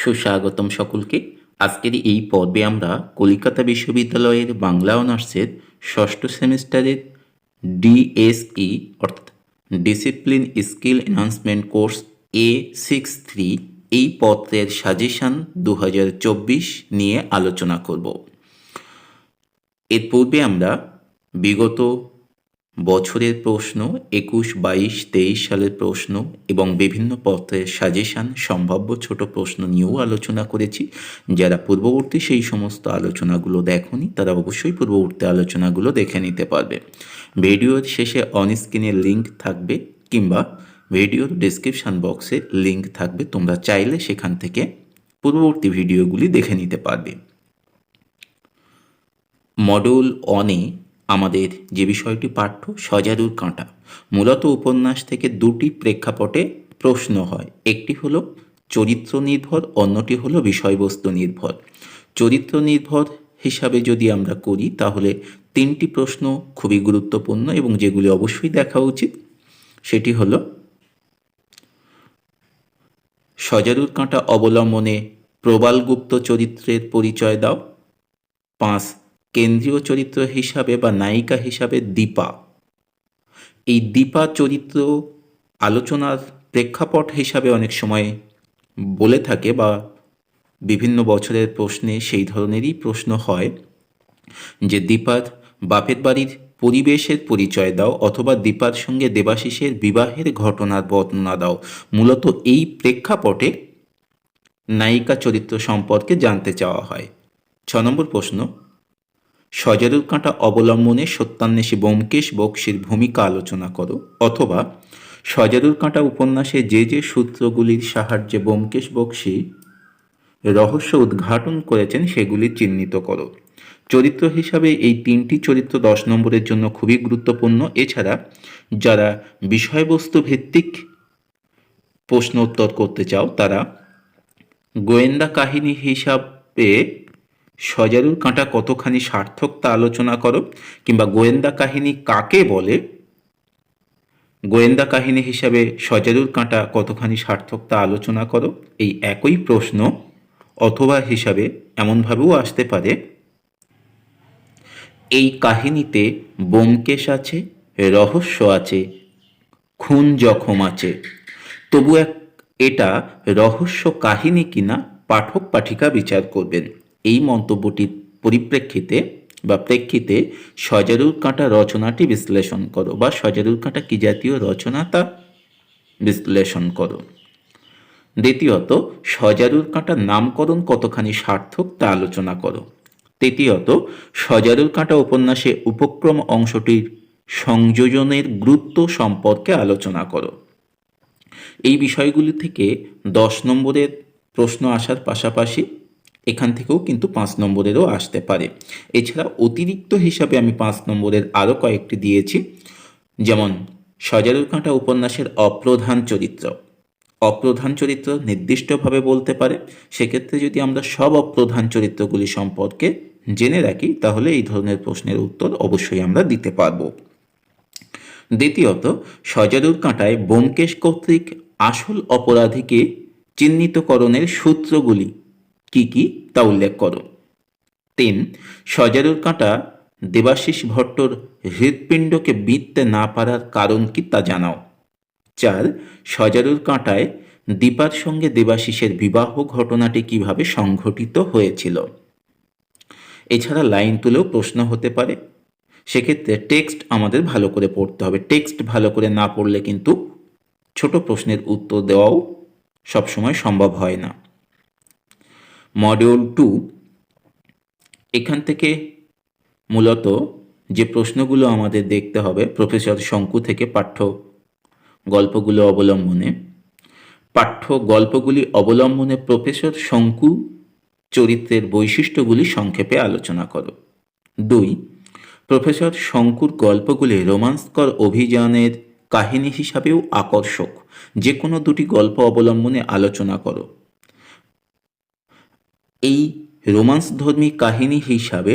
সুস্বাগতম সকলকে। আজকের এই পর্বে আমরা কলিকাতা বিশ্ববিদ্যালয়ের বাংলা অনার্সের ষষ্ঠ সেমিস্টারের ডিএসই, অর্থাৎ discipline skill enhancement course A six three এই পত্রের সাজেশান দু হাজার চব্বিশ নিয়ে আলোচনা করব। এর পূর্বে আমরা বিগত বছরের প্রশ্ন, একুশ, বাইশ, তেইশ সালের প্রশ্ন এবং বিভিন্ন পত্রের সাজেশান, সম্ভাব্য ছোট প্রশ্ন নিয়েও আলোচনা করেছি। যারা পূর্ববর্তী সেই সমস্ত আলোচনাগুলো দেখনি, তারা অবশ্যই পূর্ববর্তী আলোচনাগুলো দেখে নিতে পারবে। ভিডিওর শেষে অন স্ক্রিনের লিঙ্ক থাকবে কিংবা ভিডিওর ডিসক্রিপশান বক্সে লিঙ্ক থাকবে, তোমরা চাইলে সেখান থেকে পূর্ববর্তী ভিডিওগুলি দেখে নিতে পারবে। মডেল অনে আমাদের যে বিষয়টি পাঠ্য সজারুর কাঁটা। মূলত উপন্যাস থেকে দুটি প্রেক্ষাপটে প্রশ্ন হয়। একটি হলো চরিত্র নির্ভর, অন্যটি হলো বিষয়বস্তু নির্ভর। চরিত্র নির্ভর হিসাবে যদি আমরা করি, তাহলে তিনটি প্রশ্ন খুবই গুরুত্বপূর্ণ এবং যেগুলি অবশ্যই দেখা উচিত, সেটি হলো সজারুর কাঁটা অবলম্বনে প্রবালগুপ্ত চরিত্রের পরিচয় দাও। পাঁচ কেন্দ্রীয় চরিত্র হিসাবে বা নায়িকা হিসাবে দীপা। এই দীপা চরিত্র আলোচনার প্রেক্ষাপট হিসাবে অনেক সময় বলে থাকে বা বিভিন্ন বছরের প্রশ্নে সেই ধরনেরই প্রশ্ন হয় যে দীপার বাপের বাড়ির পরিবেশের পরিচয় দাও অথবা দীপার সঙ্গে দেবাশিসের বিবাহের ঘটনার বর্ণনা দাও। মূলত এই প্রেক্ষাপটে নায়িকা চরিত্র সম্পর্কে জানতে চাওয়া হয়। ছ নম্বর প্রশ্ন সজারুর কাঁটা অবলম্বনে সত্যান্বেষী ব্যোমকেশ বক্সির ভূমিকা আলোচনা করো, অথবা সজারুর কাঁটা উপন্যাসে যে যে সূত্রগুলির সাহায্যে ব্যোমকেশ বক্সি রহস্য উদ্ঘাটন করেছেন সেগুলি চিহ্নিত করো। চরিত্র হিসাবে এই তিনটি চরিত্র দশ নম্বরের জন্য খুবই গুরুত্বপূর্ণ। এছাড়া যারা বিষয়বস্তু ভিত্তিক প্রশ্ন উত্তর করতে চাও, তারা গোয়েন্দা কাহিনী হিসাবে সজারুর কাঁটা কতখানি সার্থক তা আলোচনা করো, কিংবা গোয়েন্দা কাহিনী কাকে বলে? গোয়েন্দা কাহিনী হিসাবে সজারুর কাঁটা কতখানি সার্থক তা আলোচনা করো? এই একই প্রশ্ন, অথবা হিসাবে এমনভাবেও আসতে পারে। এই কাহিনীতে ব্যোমকেশ আছে, রহস্য আছে, খুন জখম আছে। তবু এক, এটা রহস্য কাহিনী কিনা, পাঠক পাঠিকা বিচার করবেন। এই মন্তব্যটির পরিপ্রেক্ষিতে বা প্রেক্ষিতে সজারুর কাঁটা রচনাটি বিশ্লেষণ করো বা সজারুর কাঁটা কি জাতীয় রচনা তা বিশ্লেষণ করো। দ্বিতীয়ত সজারুর কাঁটার নামকরণ কতখানি সার্থক তা আলোচনা করো। তৃতীয়ত সজারুর কাঁটা উপন্যাসে উপক্রম অংশটির সংযোজনের গুরুত্ব সম্পর্কে আলোচনা করো। এই বিষয়গুলি থেকে দশ নম্বরের প্রশ্ন আসার পাশাপাশি এখান থেকেও কিন্তু পাঁচ নম্বরেরও আসতে পারে। এছাড়া অতিরিক্ত হিসাবে আমি পাঁচ নম্বরের আরও কয়েকটি দিয়েছি। যেমন সজারুর কাঁটা উপন্যাসের অপ্রধান চরিত্র। অপ্রধান চরিত্র নির্দিষ্টভাবে বলতে পারে। সেক্ষেত্রে যদি আমরা সব অপ্রধান চরিত্রগুলি সম্পর্কে জেনে রাখি, তাহলে এই ধরনের প্রশ্নের উত্তর অবশ্যই আমরা দিতে পারব। দ্বিতীয়ত সজারুর কাঁটায় ব্যোমকেশ কর্তৃক আসল অপরাধীকে চিহ্নিতকরণের সূত্রগুলি কি কি তা উল্লেখ করো। তিন, সজারুর কাঁটা দেবাশিস ভট্টর হৃৎপিণ্ডকে বিঁধতে না পারার কারণ কি তা জানাও। চার, সজারুর কাঁটায় দীপার সঙ্গে দেবাশিসের বিবাহ ঘটনাটি কীভাবে সংঘটিত হয়েছিল। এছাড়া লাইন তুলেও প্রশ্ন হতে পারে। সেক্ষেত্রে টেক্সট আমাদের ভালো করে পড়তে হবে। টেক্সট ভালো করে না পড়লে কিন্তু ছোট প্রশ্নের উত্তর দেওয়াও সবসময় সম্ভব হয় না। মডিউল টু এখান থেকে মূলত যে প্রশ্নগুলো আমাদের দেখতে হবে প্রফেসর শঙ্কু থেকে পাঠ্য গল্পগুলো অবলম্বনে। পাঠ্য গল্পগুলি অবলম্বনে প্রফেসর শঙ্কু চরিত্রের বৈশিষ্ট্যগুলি সংক্ষেপে আলোচনা করো। দুই প্রফেসর শঙ্কুর গল্পগুলি রোমান্সকর অভিযানের কাহিনী হিসাবেও আকর্ষক। যে কোনো দুটি গল্প অবলম্বনে আলোচনা করো। এই রোমান্সধর্মী কাহিনী হিসাবে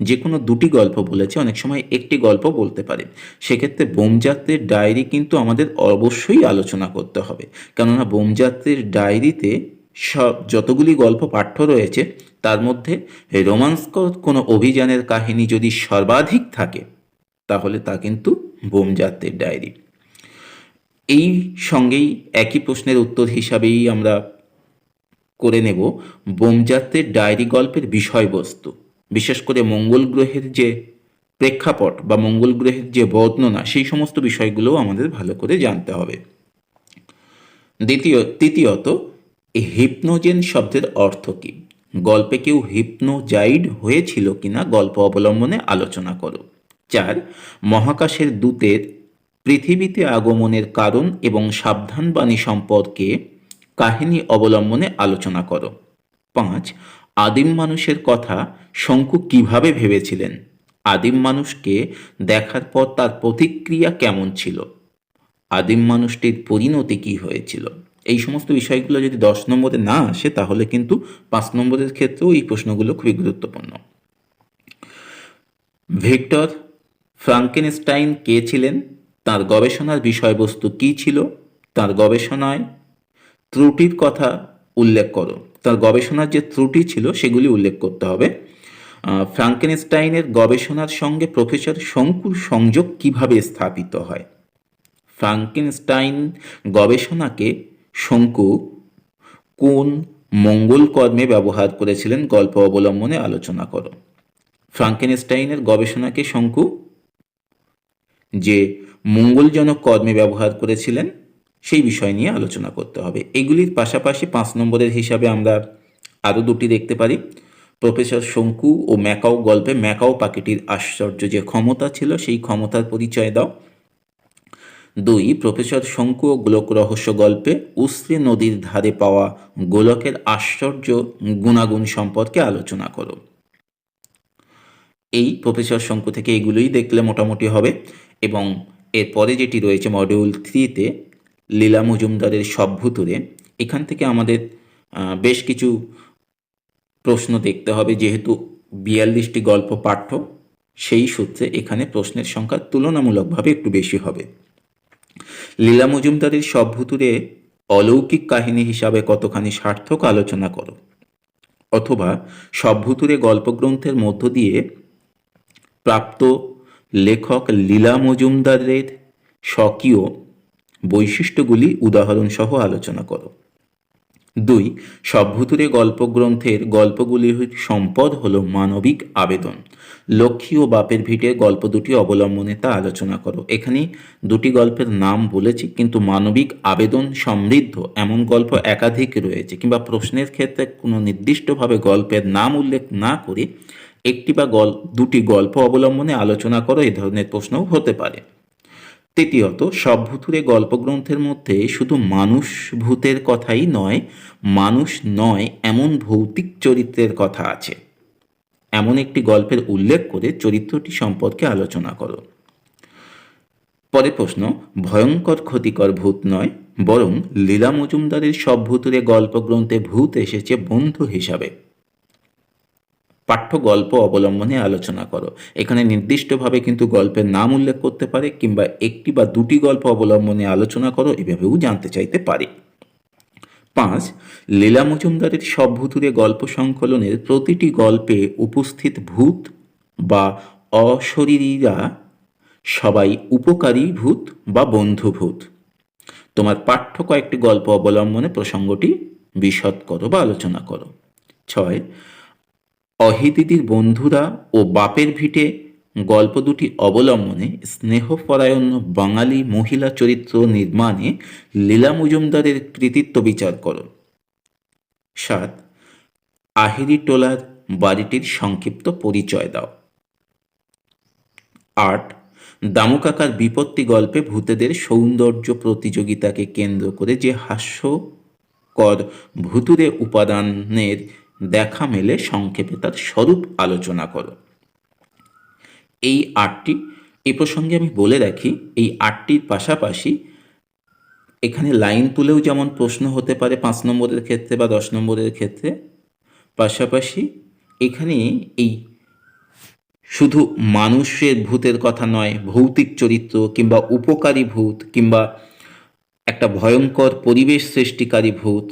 যে কোনো দুটি গল্প বলেছে, অনেক সময় একটি গল্প বলতে পারে। সেক্ষেত্রে বোমযাত্রীর ডায়েরি কিন্তু আমাদের অবশ্যই আলোচনা করতে হবে। কেননা বোমযাত্রের ডায়েরিতে সব যতগুলি গল্প পাঠ্য রয়েছে, তার মধ্যে রোমান্সকর কোনো অভিযানের কাহিনী যদি সর্বাধিক থাকে, তাহলে তা কিন্তু বোমযাত্রের ডায়েরি। এই সঙ্গেই একই প্রশ্নের উত্তর হিসাবেই আমরা করে নেব বোমযাত্রের ডায়েরি গল্পের বিষয়বস্তু। বিশেষ করে মঙ্গল গ্রহের যে প্রেক্ষাপট বা মঙ্গল গ্রহের যে বর্ণনা, সেই সমস্ত বিষয়গুলোও আমাদের ভালো করে জানতে হবে। দ্বিতীয়, তৃতীয়ত এই হিপনোজেন শব্দের অর্থ কী? গল্পে কেউ হিপনোজাইড হয়েছিল কিনা গল্প অবলম্বনে আলোচনা করো। চার, মহাকাশের দূতের পৃথিবীতে আগমনের কারণ এবং সাবধানবাণী সম্পর্কে কাহিনী অবলম্বনে আলোচনা করো। পাঁচ, আদিম মানুষের কথা শঙ্কু কীভাবে ভেবেছিলেন? আদিম মানুষকে দেখার পর তার প্রতিক্রিয়া কেমন ছিল? আদিম মানুষটির পরিণতি কী হয়েছিল? এই সমস্ত বিষয়গুলো যদি দশ নম্বরে না আসে, তাহলে কিন্তু পাঁচ নম্বরের ক্ষেত্রেও এই প্রশ্নগুলো খুবই গুরুত্বপূর্ণ। ভিক্টর ফ্রাঙ্কেনস্টাইন কে ছিলেন? তার গবেষণার বিষয়বস্তু কী ছিল? তার গবেষণায় ত্রুটির কথা উল্লেখ করো। তার গবেষণার যে ত্রুটি ছিল, সেগুলি উল্লেখ করতে হবে। ফ্রাঙ্কেনস্টাইনের গবেষণার সঙ্গে প্রফেসর শঙ্কুর সংযোগ কীভাবে স্থাপিত হয়? ফ্রাঙ্কেনস্টাইন গবেষণাকে শঙ্কু কোন মঙ্গল কর্মে ব্যবহার করেছিলেন, গল্প অবলম্বনে আলোচনা করো। ফ্রাঙ্কেনস্টাইনের গবেষণাকে শঙ্কু যে মঙ্গলজনক কর্মে ব্যবহার করেছিলেন সেই বিষয় নিয়ে আলোচনা করতে হবে। এগুলির পাশাপাশি পাঁচ নম্বরের হিসাবে আমরা আরও দুটি দেখতে পারি। প্রফেসর শঙ্কু ও ম্যাকাও গল্পে ম্যাকাও পাখিটির আশ্চর্য যে ক্ষমতা ছিল, সেই ক্ষমতার পরিচয় দাও। দুই, প্রফেসর শঙ্কু ও গোলক রহস্য গল্পে উশ্রী নদীর ধারে পাওয়া গোলকের আশ্চর্য গুণাগুণ সম্পর্কে আলোচনা করো। এই প্রফেসর শঙ্কু থেকে এগুলোই দেখলে মোটামুটি হবে এবং এরপরে যেটি রয়েছে মডিউল থ্রিতে লীলা মজুমদারের সভ্যতুরে এখান থেকে আমাদের বেশ কিছু প্রশ্ন দেখতে হবে। যেহেতু বিয়াল্লিশটি গল্প পাঠ্য, সেই সূত্রে এখানে প্রশ্নের সংখ্যা তুলনামূলকভাবে একটু বেশি হবে। লীলা মজুমদারের সভ্যতুরে অলৌকিক কাহিনী হিসাবে কতখানি সার্থক আলোচনা করো, অথবা সভ্যতুরে গল্পগ্রন্থের মধ্য দিয়ে প্রাপ্ত লেখক লীলা মজুমদারের স্বকীয় বৈশিষ্ট্যগুলি উদাহরণসহ আলোচনা করো। দুই, সভ্যতুরে গল্পগ্রন্থের গল্পগুলির সম্পদ হল মানবিক আবেদন। লক্ষ্মী ও বাপের ভিটে গল্প দুটি অবলম্বনে তা আলোচনা করো। এখানে দুটি গল্পের নাম বলেছি, কিন্তু মানবিক আবেদন সমৃদ্ধ এমন গল্প একাধিক রয়েছে কিংবা প্রশ্নের ক্ষেত্রে কোনো নির্দিষ্টভাবে গল্পের নাম উল্লেখ না করে একটি বা গল, দুটি গল্প অবলম্বনে আলোচনা করো, এ ধরনের প্রশ্নও হতে পারে। তৃতীয়ত সব ভূতুরে গল্পগ্রন্থের মধ্যে শুধু মানুষ ভূতের কথাই নয়, মানুষ নয়, এমন ভৌতিক চরিত্রের কথা আছে। এমন একটি গল্পের উল্লেখ করে চরিত্রটি সম্পর্কে আলোচনা করো। পরে প্রশ্ন, ভয়ঙ্কর, ক্ষতিকর ভূত নয়, বরং লীলা মজুমদারের সব ভূতুরে গল্পগ্রন্থে ভূত এসেছে বন্ধু হিসাবে। পাঠ্য গল্প অবলম্বনে আলোচনা করো। এখানে নির্দিষ্টভাবে কিন্তু গল্পের নাম উল্লেখ করতে পারে কিংবা একটি বা দুটি গল্প অবলম্বনে আলোচনা করো এভাবেও জানতে চাইতে পারে। পাঁচ, লীলা মজুমদারের সভ্যতুরে গল্প সংকলনের প্রতিটি গল্পে উপস্থিত ভূত বা অশরীরীরা সবাই উপকারী ভূত বা বন্ধু ভূত। তোমার পাঠ্য কয়েকটি গল্প অবলম্বনে প্রসঙ্গটি বিশদ করো বা আলোচনা করো। ছয় অহিদিদির বন্ধুরা ও বাপের ভিটে গল্প দুটি অবলম্বনে স্নেহপরায়ণ বাঙালি মহিলা চরিত্র নির্মাণে লীলা মজুমদারের কৃতিত্ব বিচার করো। সাত, আহিরি টোলার বাড়িটির সংক্ষিপ্ত পরিচয় দাও। আট, দামুকাকার বিপত্তি গল্পে ভূতেদের সৌন্দর্য প্রতিযোগিতাকে কেন্দ্র করে যে হাস্যকর ভুতুরে উপাদানের দেখা মেলে সংক্ষেপে তার স্বরূপ আলোচনা করো। এই আটটি, এ প্রসঙ্গে আমি বলে রাখি, এই আটটির পাশাপাশি এখানে লাইন তুলেও যেমন প্রশ্ন হতে পারে পাঁচ নম্বরের ক্ষেত্রে বা দশ নম্বরের ক্ষেত্রে, পাশাপাশি এখানে এই শুধু মানুষের ভূতের কথা নয়, ভৌতিক চরিত্র কিংবা উপকারী ভূত কিংবা একটা ভয়ঙ্কর পরিবেশ সৃষ্টিকারী ভূত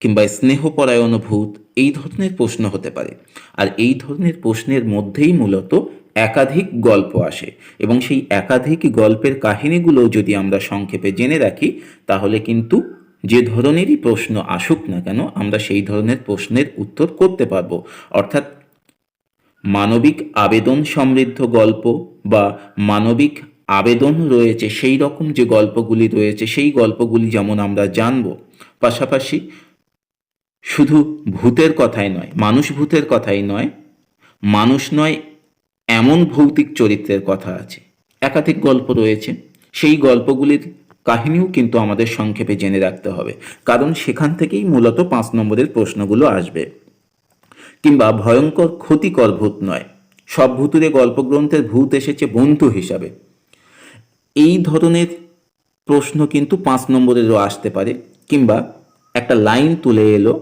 কিংবা স্নেহপরায়ণ ভূত এই ধরনের প্রশ্ন হতে পারে। আর এই ধরনের প্রশ্নের মধ্যেই মূলত একাধিক গল্প আসে এবং সেই একাধিক গল্পের কাহিনীগুলো যদি আমরা সংক্ষেপে জেনে রাখি, তাহলে কিন্তু যে ধরনেরই প্রশ্ন আসুক না কেন, আমরা সেই ধরনের প্রশ্নের উত্তর করতে পারব। অর্থাৎ মানবিক আবেদন সমৃদ্ধ গল্প বা মানবিক আবেদন রয়েছে, সেই রকম যে গল্পগুলি রয়েছে, সেই গল্পগুলি যেমন আমরা জানব। পাশাপাশি শুধু ভূতের কথাই নয়, মানুষ ভূতের কথাই নয়, মানুষ নয়, এমন ভৌতিক চরিত্রের কথা আছে। একাধিক গল্প রয়েছে, সেই গল্পগুলির কাহিনীও কিন্তু আমাদের সংক্ষেপে জেনে রাখতে হবে, কারণ সেখান থেকেই মূলত পাঁচ নম্বরের প্রশ্নগুলো আসবে। কিংবা ভয়ঙ্কর, ক্ষতিকর ভূত নয়, সব ভূতুরে গল্পগ্রন্থের ভূত এসেছে বন্ধু হিসাবে। এই ধরনের প্রশ্ন কিন্তু পাঁচ নম্বরেরও আসতে পারে, কিংবা একটা লাইন তুলে এলো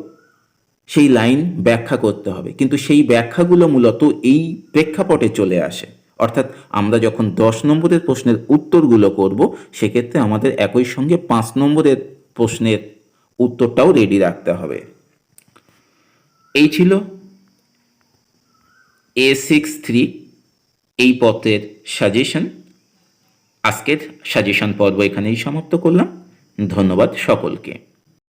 সেই লাইন ব্যাখ্যা করতে হবে। কিন্তু সেই ব্যাখ্যাগুলো মূলত এই প্রেক্ষাপটে চলে আসে। অর্থাৎ আমরা যখন দশ নম্বরের প্রশ্নের উত্তরগুলো করব, সেক্ষেত্রে আমাদের একই সঙ্গে পাঁচ নম্বরের প্রশ্নের উত্তরটাও রেডি রাখতে হবে। এই ছিল এ সিক্স থ্রি এই পত্রের সাজেশন আজকের সাজেশন পর্ব এখানেই সমাপ্ত করলাম। ধন্যবাদ সকলকে।